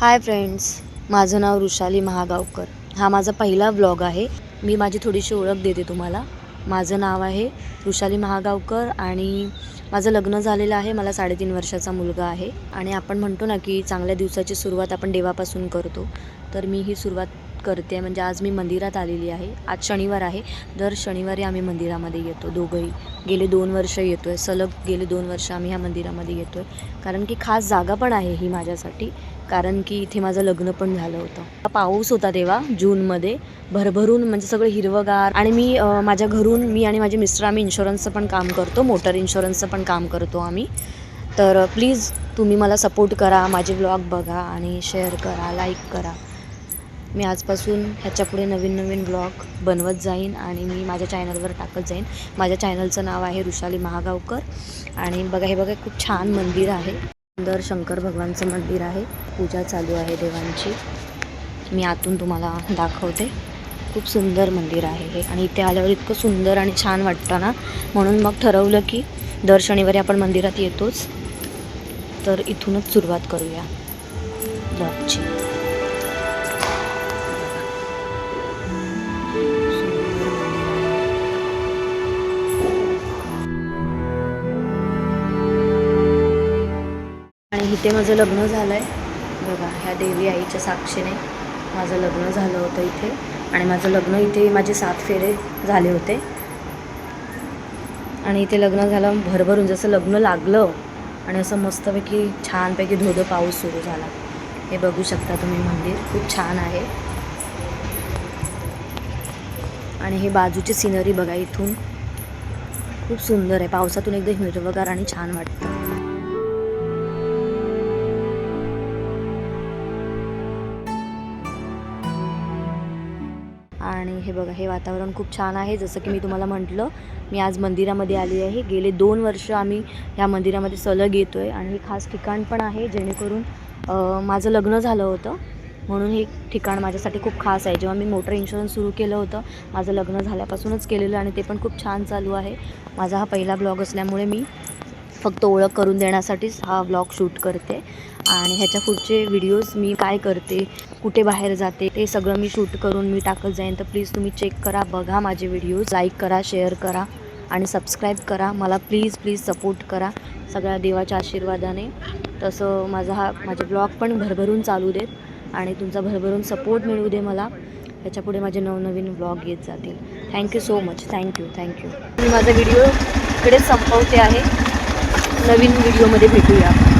Hi friends माझं नाव रुशाली महागावकर. हा माझा पहिला ब्लॉग आहे. मी माझी थोडीशी ओळख देते तुम्हाला. माझं नाव आहे रुशाली महागावकर आणि माझं लग्न झालेलं आहे. मला साडेतीन वर्षाचा मुलगा आहे. आणि आपण म्हणतो ना की चांगल्या दिवसाची सुरुवात आपण देवापासून करतो. तर मी ही सुरुवात करते म्हणजे आज मी मंदिरात आलेली आहे. आज शनिवार आहे. दर शनिवारी आम्ही मंदिरामध्ये येतो. दोघंही. गेले दोन वर्ष येतो आहे सलग गेले दोन वर्ष आम्ही ह्या मंदिरामध्ये येतो आहे कारण की खास जागा पण आहे ही माझ्यासाठी. कारण की इथे माझं लग्न पण झालं होतं. पाऊस होता तेव्हा जूनमध्ये. भरभरून म्हणजे सगळं हिरवगार. आणि मी माझ्या घरून मी आणि माझे मिस्टर आम्ही इन्शुरन्सचं पण काम करतो. मोटर इन्शुरन्सचं पण काम करतो आम्ही. तर प्लीज तुम्ही मला सपोर्ट करा. माझे ब्लॉग बघा आणि शेअर करा लाईक करा. मी आजपासून ह्याच्यापुढे नवीन नवीन ब्लॉग बनवत जाईन आणि मी माझ्या चॅनलवर टाकत जाईन. माझ्या चॅनलचं नाव आहे रुशाली महागावकर आणि बघा हे बघा खूप छान मंदिर आहे. सुंदर शंकर भगवानचं मंदिर आहे. पूजा चालू आहे देवांची. मी आतून तुम्हाला दाखवते. खूप सुंदर मंदिर आहे हे आणि इथे आल्यावर इतकं सुंदर आणि छान वाटतं ना? म्हणून मग ठरवलं की दर शनिवारी आपण मंदिरात येतोच. तर इथूनच सुरुवात करूया. ब्लॉगची इथे माझं लग्न झालं आहे बघा ह्या देवी आईच्या साक्षीने माझं लग्न झालं होतं इथे. आणि माझं लग्न इथे माझे सात फेरे झाले होते. आणि इथे लग्न झालं भरभरून जसं लग्न लागलं आणि असं मस्तपैकी छानपैकी धोधो पाऊस सुरू झाला. हे बघू शकता तुम्ही मंदिर खूप छान आहे. आणि हे बाजूची सिनरी बघा इथून. खूप सुंदर आहे. पावसातून एकदम हिरवगार आणि छान वाटतं. आणि हे बघा हे वातावरण खूप छान आहे. जसं की मी तुम्हाला म्हटलं मी आज मंदिरामध्ये आली आहे. गेले दोन वर्ष आम्ही ह्या मंदिरामध्ये सलग येतो आहे आणि हे खास ठिकाण पण आहे जेणेकरून माझं लग्न झालं होतं. म्हणून हे ठिकाण माझ्यासाठी खूप खास आहे. जेव्हा मी मोटर इन्शुरन्स सुरू केलं होतं माझं लग्न झाल्यापासूनच केलेलं आणि ते पण खूप छान चालू आहे. माझा हा पहिला ब्लॉग असल्यामुळे मी फक्त ओळख करून देण्यासाठीच हा व्लॉग शूट करते. आणि ह्याच्या पुढचे व्हिडिओज मी काय करते कुठे बाहेर जाते ते सगळं मी शूट करून मी टाकत जाईन. तर प्लीज तुम्ही चेक करा बघा माझे व्हिडिओज लाईक करा शेअर करा आणि सबस्क्राईब करा. मला प्लीज प्लीज सपोर्ट करा सगळ्या देवाच्या आशीर्वादाने. तसं माझा हा माझे ब्लॉग पण भरभरून चालू देत आणि तुमचा भरभरून सपोर्ट मिळू दे मला. ह्याच्यापुढे माझे नवनवीन ब्लॉग येत जातील. Thank you so much thank you thank you मी माझा व्हिडिओ इकडेच संपवते आहे. नवीन व्हिडिओमध्ये भेटूया.